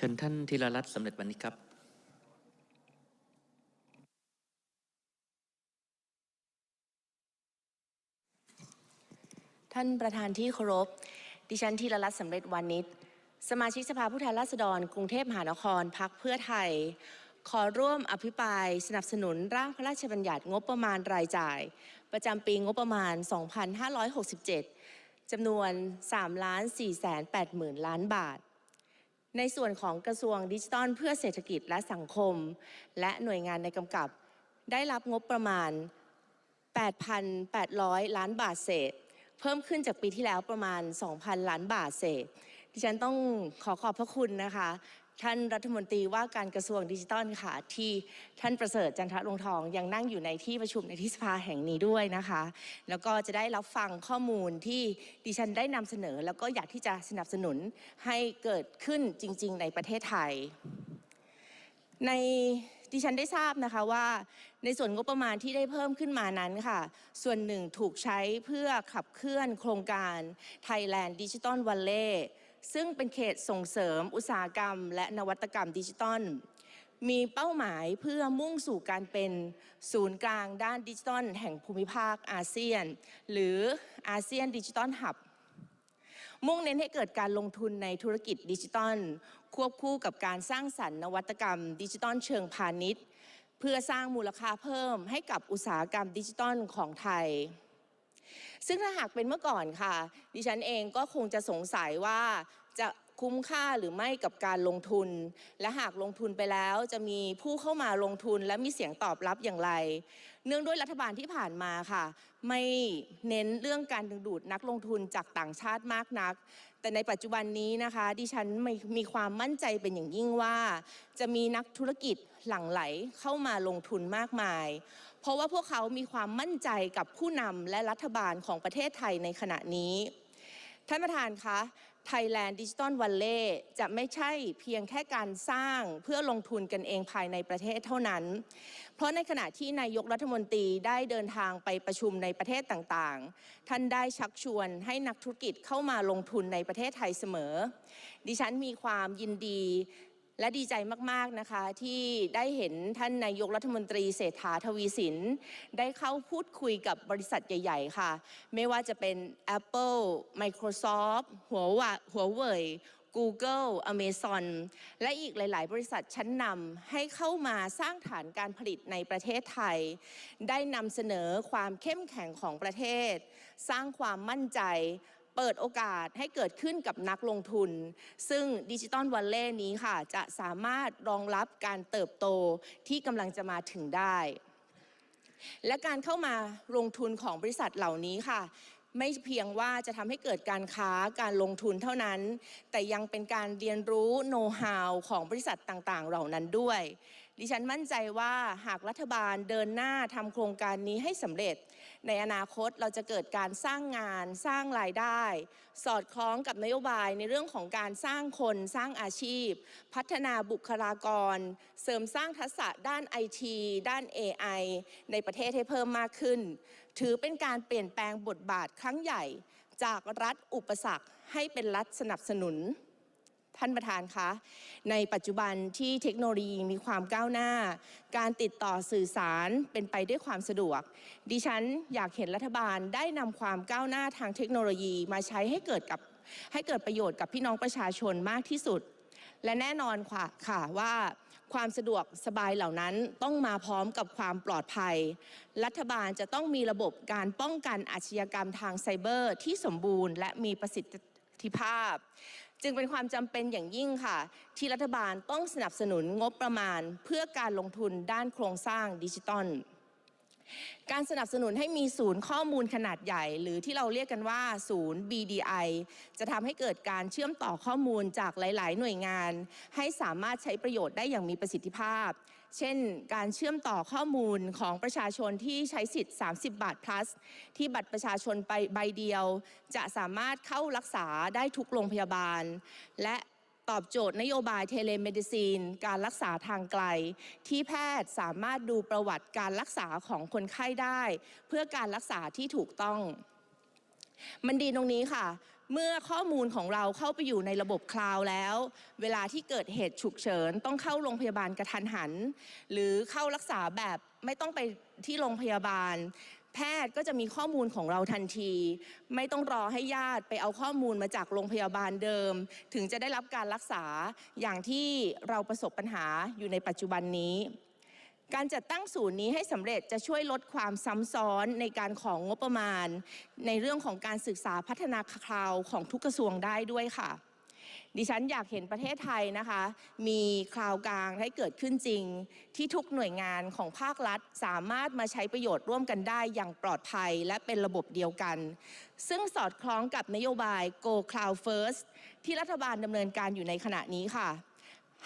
เชิญท่านธีรรัตน์สำเร็จวณิชครับท่านประธานที่เคารพ ดิฉันธีรรัตน์สำเร็จวานิชสมาชิกสภาผู้แทนราษฎร กรุงเทพมหานครพักเพื่อไทย ขอร่วมอภิปราย สนับสนุนร่างพระราชบัญญัติงบประมาณรายจ่าย ประจำปีงบประมาณ 2567จำนวน3 4 8 0 0 0 ล้านบาท ในส่วนของกระทรวงดิจิทัลเพื่อเศรษฐกิจและสังคม และหน่วยงานในกำกับ ได้รับงบประมาณ 8,800 ล้านบาทเศษ เพิ่มขึ้นจากปีที่แล้วประมาณ 2,000 ล้านบาทเศษ ดิฉันต้องขอขอบพระคุณนะคะ ท่านรัฐมนตรีว่าการกระทรวงดิจิทัลค่ะ ที่ท่านประเสริฐจันทรงทองยังนั่งอยู่ในที่ประชุมในที่สภาแห่งนี้ด้วยนะคะ แล้วก็จะได้รับฟังข้อมูลที่ดิฉันได้นำเสนอ แล้วก็อยากที่จะสนับสนุนให้เกิดขึ้นจริง ๆ ในประเทศไทย ในดิฉันได้ทราบนะคะว่าในส่วนงบประมาณที่ได้เพิ่มขึ้นมานั้นค่ะ ส่วนหนึ่งถูกใช้เพื่อขับเคลื่อนโครงการ Thailand Digital Valley ซึ่งเป็นเขตส่งเสริมอุตสาหกรรม และนวัตกรรมดิจิทัลมีเป้าหมายเพื่อมุ่งสู่การเป็นศูนย์กลางด้านดิจิทัลแห่งภูมิภาคอาเซียน หรืออาเซียนดิจิทัลหับมุ่งเน้นให้เกิดการลงทุนในธุรกิจดิจิทัลควบคู่กับการสร้างสรรค์นวัตกรรม ดิจิทัลเชิงพาณิชย์ เพื่อสร้างมูลค่าเพิ่มให้กับอุตสาหกรรมดิจิทัลของไทย ซึ่งถ้าหากเป็นเมื่อก่อนค่ะ ดิฉันเองก็คงจะสงสัยว่าจะคุ้มค่าหรือไม่กับการลงทุน และหากลงทุนไปแล้วจะมีผู้เข้ามาลงทุนและมีเสียงตอบรับอย่างไร เนื่องด้วยรัฐบาลที่ผ่านมาค่ะ ไม่เน้นเรื่องการดึงดูดนักลงทุนจากต่างชาติมากนัก แต่ในปัจจุบันนี้นะคะดิฉันมีมีความมั่นใจเป็นอย่างยิ่งว่า จะมีนักธุรกิจหลั่งไหลเข้ามาลงทุนมากมาย เพราะว่าพวกเขามีความมั่นใจกับผู้นำและรัฐบาลของประเทศไทยในขณะนี้ ท่านประธานคะ Thailand Digital Valley จะไม่ใช่เพียงแค่การสร้างเพื่อลงทุนกันเองภายในประเทศเท่านั้น เพราะในขณะที่นายกรัฐมนตรีได้เดินทางไปประชุมในประเทศต่างๆ ท่านได้ชักชวนให้นักธุรกิจเข้ามาลงทุนในประเทศไทยเสมอ ดิฉันมีความยินดี และดีใจมากๆนะคะที่ได้เห็นท่านนายกรัฐมนตรีเศรษฐาทวีสิน ได้เข้าพูดคุยกับบริษัทใหญ่ ๆ ค่ะ ไม่ว่าจะเป็น Apple Microsoft หัววะหัวเว่ย Google Amazon และอีกหลาย ๆ บริษัทชั้นนำให้เข้ามาสร้างฐานการผลิตในประเทศไทย ได้นำเสนอความเข้มแข็งของประเทศ สร้างความมั่นใจ เปิดโอกาสให้เกิดขึ้นกับนักลงทุน ซึ่งดิจิตอลวันเล่นี้ค่ะ จะสามารถรองรับการเติบโตที่กำลังจะมาถึงได้ และการเข้ามาลงทุนของบริษัทเหล่านี้ค่ะ ไม่เพียงว่าจะทำให้เกิดการค้าการลงทุนเท่านั้น แต่ยังเป็นการเรียนรู้โน้ตฮาวของบริษัทต่างๆ เหล่านั้นด้วย ดิฉันมั่นใจว่าหากรัฐบาลเดินหน้าทำโครงการนี้ให้สำเร็จ ในอนาคตเราจะเกิดการสร้างงานสร้างรายได้ สอดคล้องกับนโยบายในเรื่องของการสร้างคนสร้างอาชีพ พัฒนาบุคลากร เสริมสร้างทักษะด้านไอทีด้าน AI ในประเทศให้เพิ่มมากขึ้น ถือเป็นการเปลี่ยนแปลงบทบาทครั้งใหญ่ จากรัฐอุปสรรคให้เป็นรัฐสนับสนุน ท่านประธานคะในปัจจุบันที่เทคโนโลยีมีความก้าวหน้า การติดต่อสื่อสารเป็นไปด้วยความสะดวก ดิฉันอยากเห็นรัฐบาลได้นำความก้าวหน้าทางเทคโนโลยีมาใช้ให้เกิดกับให้เกิดประโยชน์กับพี่น้องประชาชนมากที่สุด และแน่นอนค่ะค่ะว่าความสะดวกสบายเหล่านั้นต้องมาพร้อมกับความปลอดภัย รัฐบาลจะต้องมีระบบการป้องกันอาชญากรรมทางไซเบอร์ที่สมบูรณ์และมีประสิทธิภาพ จึงเป็นความจำเป็นอย่างยิ่งค่ะ ที่รัฐบาลต้องสนับสนุนงบประมาณเพื่อการลงทุนด้านโครงสร้างดิจิตอลการสนับสนุนให้มีศูนย์ข้อมูลขนาดใหญ่ หรือที่เราเรียกกันว่าศูนย์ BDI จะทำให้เกิดการเชื่อมต่อข้อมูลจากหลาย ๆ หน่วยงาน ให้สามารถใช้ประโยชน์ได้อย่างมีประสิทธิภาพ เช่น การเชื่อมต่อข้อมูลของประชาชนที่ใช้สิทธิ์ 30 บาท plus ที่บัตรประชาชนไปใบเดียว จะสามารถเข้ารักษาได้ทุกโรงพยาบาล และตอบโจทย์นโยบายเทเลเมดิซีน การรักษาทางไกล ที่แพทย์สามารถดูประวัติการรักษาของคนไข้ได้ เพื่อการรักษาที่ถูกต้อง มันดีตรงนี้ค่ะ เมื่อข้อมูลของเราเข้าไปอยู่ในระบบคลาวด์แล้ว เวลาที่เกิดเหตุฉุกเฉิน ต้องเข้าโรงพยาบาลกระทันหัน หรือเข้ารักษาแบบไม่ต้องไปที่โรงพยาบาล แพทย์ก็จะมีข้อมูลของเราทันที ไม่ต้องรอให้ญาติไปเอาข้อมูลมาจากโรงพยาบาลเดิม ถึงจะได้รับการรักษาอย่างที่เราประสบปัญหาอยู่ในปัจจุบันนี้ การจัดตั้งศูนย์นี้ให้สำเร็จจะช่วยลดความซ้ำซ้อนในการของงบประมาณ ในเรื่องของการศึกษาพัฒนาคราวของทุกกระทรวงได้ด้วยค่ะดิฉันอยากเห็นประเทศไทยนะคะ มีคราวกลางให้เกิดขึ้นจริง ที่ทุกหน่วยงานของภาครัฐ สามารถมาใช้ประโยชน์ร่วมกันได้อย่างปลอดภัยและเป็นระบบเดียวกัน ซึ่งสอดคล้องกับนโยบาย Go Cloud First ที่รัฐบาลดำเนินการอยู่ในขณะนี้ค่ะ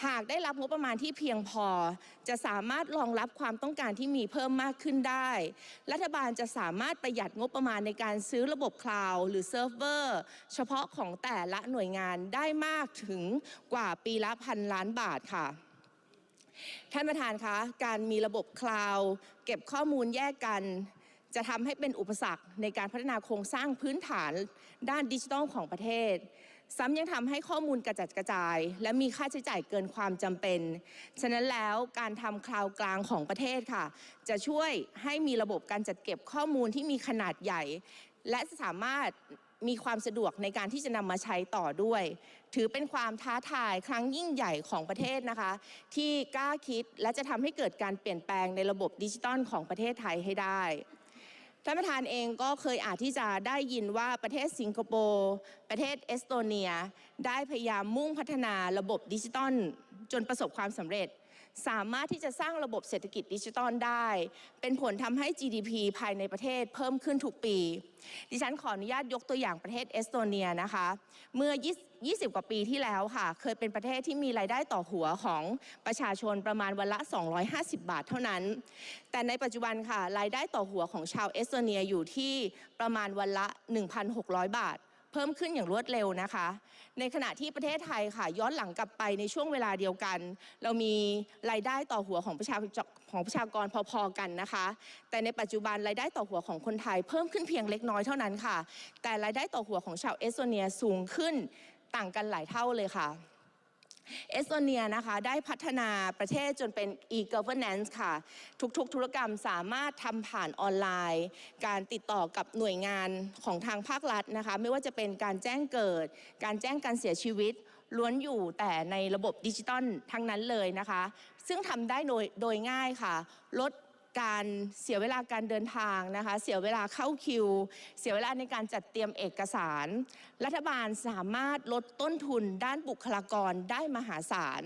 หากได้รับงบประมาณที่เพียงพอ จะสามารถรองรับความต้องการที่มีเพิ่มมากขึ้นได้ รัฐบาลจะสามารถประหยัดงบประมาณในการซื้อระบบคลาวด์หรือเซิร์ฟเวอร์ เฉพาะของแต่ละหน่วยงานได้มากถึงกว่าปีละพันล้านบาทค่ะท่านประธานคะ การมีระบบคลาวด์เก็บข้อมูลแยกกัน จะทำให้เป็นอุปสรรคในการพัฒนาโครงสร้างพื้นฐานด้านดิจิทัลของประเทศ ซ้ำยังทำให้ข้อมูลกระจัดกระจาย และมีค่าใช้จ่ายเกินความจำเป็น ฉะนั้นแล้วการทำคลาวกลางของประเทศค่ะ จะช่วยให้มีระบบการจัดเก็บข้อมูลที่มีขนาดใหญ่ และสามารถมีความสะดวกในการที่จะนำมาใช้ต่อด้วย ถือเป็นความท้าทายครั้งยิ่งใหญ่ของประเทศนะคะ ที่กล้าคิดและจะทำให้เกิดการเปลี่ยนแปลงในระบบดิจิตอลของประเทศไทยให้ได้ ท่านประธานเองก็เคยอาจที่จะได้ยินว่าประเทศสิงคโปร์ประเทศเอสโตเนีย ได้พยายามมุ่งพัฒนาระบบดิจิตอลจนประสบความสำเร็จ สามารถที่จะสร้างระบบเศรษฐกิจดิจิตอลได้ เป็นผลทำให้ GDP ภายในประเทศเพิ่มขึ้นทุกปี ดิฉันขออนุญาตยกตัวอย่างประเทศเอสโตเนียนะคะ เมื่อ20 20 กว่าปีที่แล้วค่ะ เคยเป็นประเทศที่มีรายได้ต่อหัวของประชาชนประมาณวันละ 250 บาทเท่านั้น แต่ในปัจจุบันค่ะ รายได้ต่อหัวของชาวเอสโตเนียอยู่ที่ประมาณวันละ 1,600 บาท เพิ่มขึ้นอย่างรวดเร็วนะคะ ในขณะที่ประเทศไทยค่ะ ย้อนหลังกลับไปในช่วงเวลาเดียวกัน เรามีรายได้ต่อหัวของประชาของประชากรพอๆกันนะคะ แต่ในปัจจุบันรายได้ต่อหัวของคนไทย เพิ่มขึ้นเพียงเล็กน้อยเท่านั้นค่ะ แต่รายได้ต่อหัวของชาวเอสโตเนียสูงขึ้นต่างกันหลายเท่าเลยค่ะ เอสโตเนียนะคะได้พัฒนาประเทศจนเป็น e-governance ค่ะ ทุกๆ ธุรกรรมสามารถทำผ่านออนไลน์ การติดต่อกับหน่วยงานของทางภาครัฐนะคะ ไม่ว่าจะเป็นการแจ้งเกิด การแจ้งการเสียชีวิต ล้วนอยู่แต่ในระบบดิจิตอลทั้งนั้นเลยนะคะ ซึ่งทำได้โดยโดยง่ายค่ะ ลด การเสียเวลาการเดินทางนะคะ เสียเวลาเข้าคิว เสียเวลาในการจัดเตรียมเอกสาร รัฐบาลสามารถลดต้นทุนด้านบุคลากรได้มหาศาล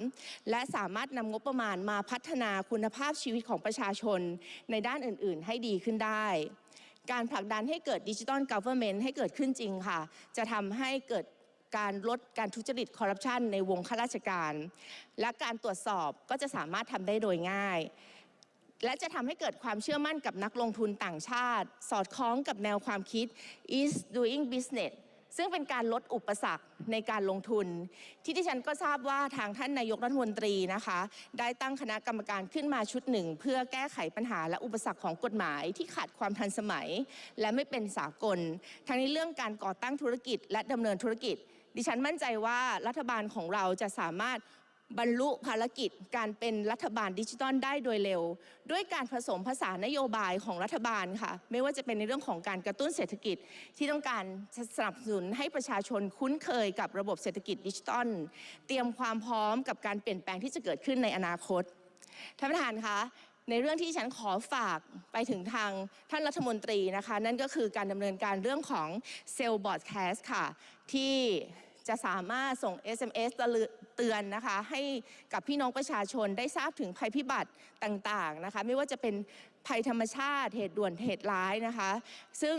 และสามารถนำงบประมาณมาพัฒนาคุณภาพชีวิตของประชาชนในด้านอื่น ๆ ให้ดีขึ้นได้ การผลักดันให้เกิดดิจิ t a ล g o v e r n m e n t ให้เกิดขึ้นจริงค่ะ จะทำให้เกิดการลดการทุจริตคอร์รัปชันในวงข้าราชการ และการตรวจสอบก็จะสามารถทำได้โดยง่าย และจะทำให้เกิดความเชื่อมั่นกับนักลงทุนต่างชาติ สอดคล้องกับแนวความคิด is doing business ซึ่งเป็นการลดอุปสรรคในการลงทุน ที่ที่ฉันก็ทราบว่าทางท่านนายกรัฐมนตรีนะคะ ได้ตั้งคณะกรรมการขึ้นมาชุดหนึ่ง เพื่อแก้ไขปัญหาและอุปสรรคของกฎหมายที่ขาดความทันสมัย และไม่เป็นสากล ทั้งในเรื่องการก่อตั้งธุรกิจ และดำเนินธุรกิจ ดิฉันมั่นใจว่ารัฐบาลของเราจะสามารถ บรรลุภารกิจการเป็นรัฐบาลดิจิตอลได้โดยเร็ว ด้วยการผสมผสานนโยบายของรัฐบาลค่ะ ไม่ว่าจะเป็นในเรื่องของการกระตุ้นเศรษฐกิจ ที่ต้องการสนับสนุนให้ประชาชนคุ้นเคยกับระบบเศรษฐกิจดิจิตอลเตรียมความพร้อมกับการเปลี่ยนแปลงที่จะเกิดขึ้นในอนาคตท่านประธานคะในเรื่องที่ฉันขอฝากไปถึงทางท่านรัฐมนตรีนะคะ นั่นก็คือการดำเนินการเรื่องของเซลล์บอร์ดแคสค่ะที่ จะสามารถส่ง SMS เตือนนะคะให้กับพี่น้องประชาชนได้ทราบถึงภัยพิบัติต่างๆนะคะไม่ว่าจะเป็นภัยธรรมชาติเหตุด่วนเหตุร้ายนะคะ ซึ่ง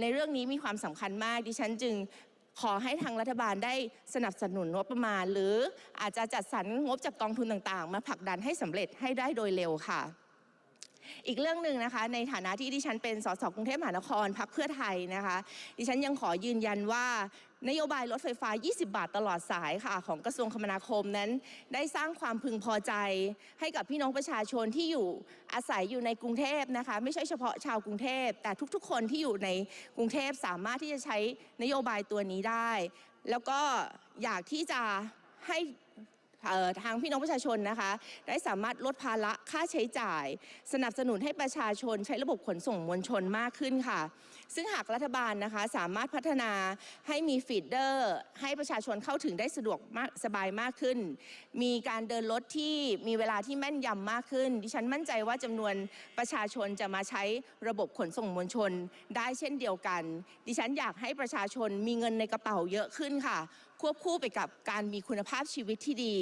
ในเรื่องนี้มีความสำคัญมากดิฉันจึงขอให้ทางรัฐบาลได้สนับสนุนงบประมาณ หรืออาจจะจัดสรรงบจากกองทุนต่างๆ มาผลักดันให้สำเร็จให้ได้โดยเร็วค่ะ อีกเรื่องหนึ่งนะคะ ในฐานะที่ดิฉันเป็นสสกรุงเทพมหานครพักเพื่อไทยนะคะ ดิฉันยังขอยืนยันว่านโยบายรถไฟฟ้า 20 บาทตลอดสายค่ะ ของกระทรวงคมนาคมนั้น ได้สร้างความพึงพอใจ ให้กับพี่น้องประชาชนที่อยู่อาศัยอยู่ในกรุงเทพนะคะ ไม่ใช่เฉพาะชาวกรุงเทพ แต่ทุกๆ คนที่อยู่ในกรุงเทพสามารถที่จะใช้นโยบายตัวนี้ได้ แล้วก็อยากที่จะให้ ทางพี่น้องประชาชนนะคะ ได้สามารถลดภาระค่าใช้จ่าย สนับสนุนให้ประชาชนใช้ระบบขนส่งมวลชนมากขึ้นค่ะ ซึ่งหากรัฐบาลนะคะสามารถพัฒนาให้มีฟีดเดอร์ ให้ประชาชนเข้าถึงได้สะดวกมากสบายมากขึ้น มีการเดินรถที่มีเวลาที่แม่นยำมากขึ้น ดิฉันมั่นใจว่าจำนวนประชาชนจะมาใช้ระบบขนส่งมวลชนได้เช่นเดียวกัน ดิฉันอยากให้ประชาชนมีเงินในกระเป๋าเยอะขึ้นค่ะ ควบคู่ไปกับการมีคุณภาพชีวิตที่ดี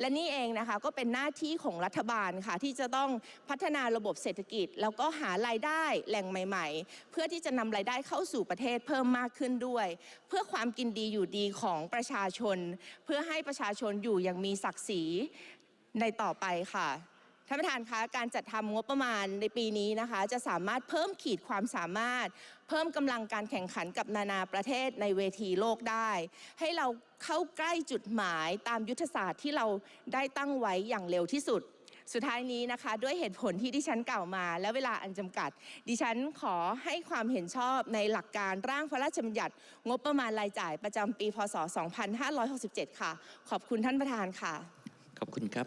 และนี่เองนะคะก็เป็นหน้าที่ของรัฐบาลค่ะที่จะต้องพัฒนาระบบเศรษฐกิจ แล้วก็หารายได้แหล่งใหม่ ๆ เพื่อที่จะนำรายได้เข้าสู่ประเทศเพิ่มมากขึ้นด้วย เพื่อความกินดีอยู่ดีของประชาชน เพื่อให้ประชาชนอยู่อย่างมีศักดิ์ศรีในต่อไปค่ะ ท่านประธานคะการจัดทำงบประมาณในปีนี้นะคะ จะสามารถเพิ่มขีดความสามารถ เพิ่มกำลังการแข่งขันกับนานาประเทศในเวทีโลกได้ ให้เราเข้าใกล้จุดหมายตามยุทธศาสตร์ที่เราได้ตั้งไว้อย่างเร็วที่สุด สุดท้ายนี้นะคะ ด้วยเหตุผลที่ดิฉันกล่าวมา และเวลาอันจำกัด ดิฉันขอให้ความเห็นชอบในหลักการร่างพระราชบัญญัติ งบประมาณรายจ่ายประจำปี พศ 2567 ค่ะ ขอบคุณท่านประธานค่ะ ขอบคุณครับ